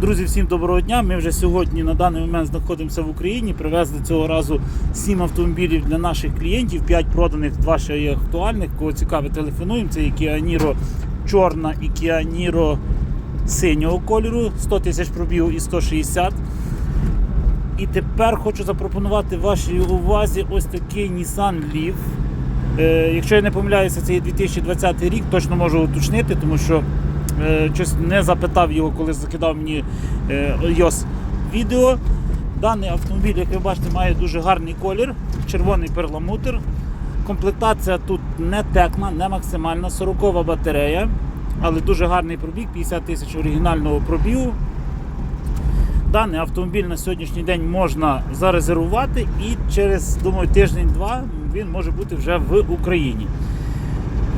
Друзі, всім доброго дня. Ми вже сьогодні на даний момент знаходимося в Україні. Привезли цього разу 7 автомобілів для наших клієнтів, 5 проданих, 2 ще є актуальних. Кого цікавить, телефонуємо. Це і Kia Niro чорна і Kia Niro синього кольору, 100 тисяч пробігу і 160. І тепер хочу запропонувати вашій увазі ось такий Nissan Leaf. Е, якщо я не помиляюся, це є 2020 рік, точно можу уточнити, тому що щось не запитав його, коли закидав мені е, iOS відео. Даний автомобіль, як ви бачите, має дуже гарний колір, червоний перламутр. Комплектація тут не текна, не максимальна, 40 батарея, але дуже гарний пробіг, 50 тисяч оригінального пробігу. Даний автомобіль на сьогоднішній день можна зарезервувати і через думаю, тиждень-два він може бути вже в Україні.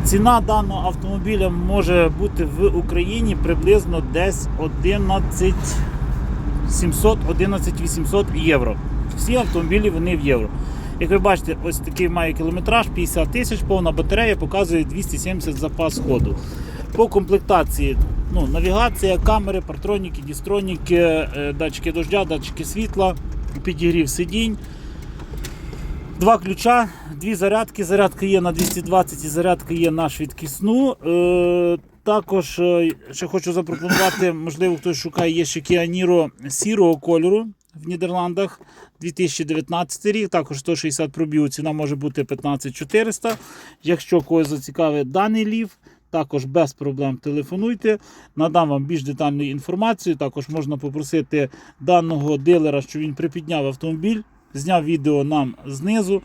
Ціна даного автомобіля може бути в Україні приблизно десь 11 700 11 800 євро. Всі автомобілі вони в євро. Як ви бачите, ось такий має кілометраж 50 тисяч, повна батарея показує 270 запас ходу. По комплектації ну, навігація, камери, партроніки, дістроніки, е, датчики дождя, датчики світла, підігрів сидінь. Два ключа, дві зарядки. Зарядка є на 220 і зарядка є на швидкісну. Е, також е, ще хочу запропонувати, можливо, хтось шукає, є ще Niro сірого кольору в Нідерландах 2019 рік. Також 160 пробігу, ціна може бути 15400. Якщо когось зацікавить даний лів, також без проблем телефонуйте. Надам вам більш детальну інформацію. Також можна попросити даного дилера, що він припідняв автомобіль, зняв відео нам знизу.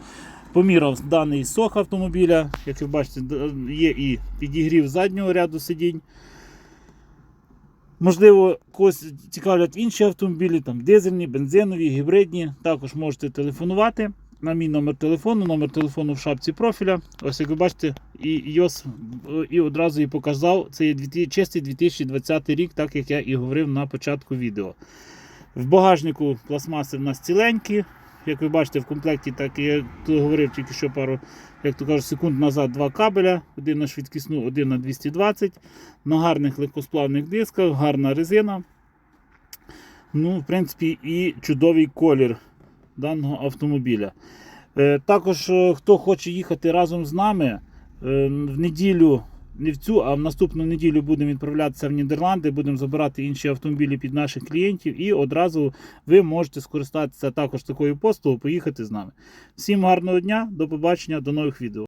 Поміряв даний сох автомобіля. Як ви бачите, є і підігрів заднього ряду сидінь. Можливо, когось цікавлять інші автомобілі, там дизельні, бензинові, гібридні. Також можете телефонувати на мій номер телефону, номер телефону в шапці профіля. Ось як ви бачите, і йос і одразу і показав. Це є чистий 2020 рік, так як я і говорив на початку відео. В багажнику пластмаси в нас ціленькі. Як ви бачите, в комплекті, так я говорив тільки що пару, як то кажуть, секунд назад два кабеля, один на швидкісну, один на 220, на гарних легкосплавних дисках, гарна резина. Ну, в принципі, і чудовий колір даного автомобіля. Е, також, е, хто хоче їхати разом з нами, е, в неділю, не в цю, а в наступну неділю будемо відправлятися в Нідерланди, будемо забирати інші автомобілі під наших клієнтів, і одразу ви можете скористатися також такою послугою, поїхати з нами. Всім гарного дня, до побачення, до нових відео.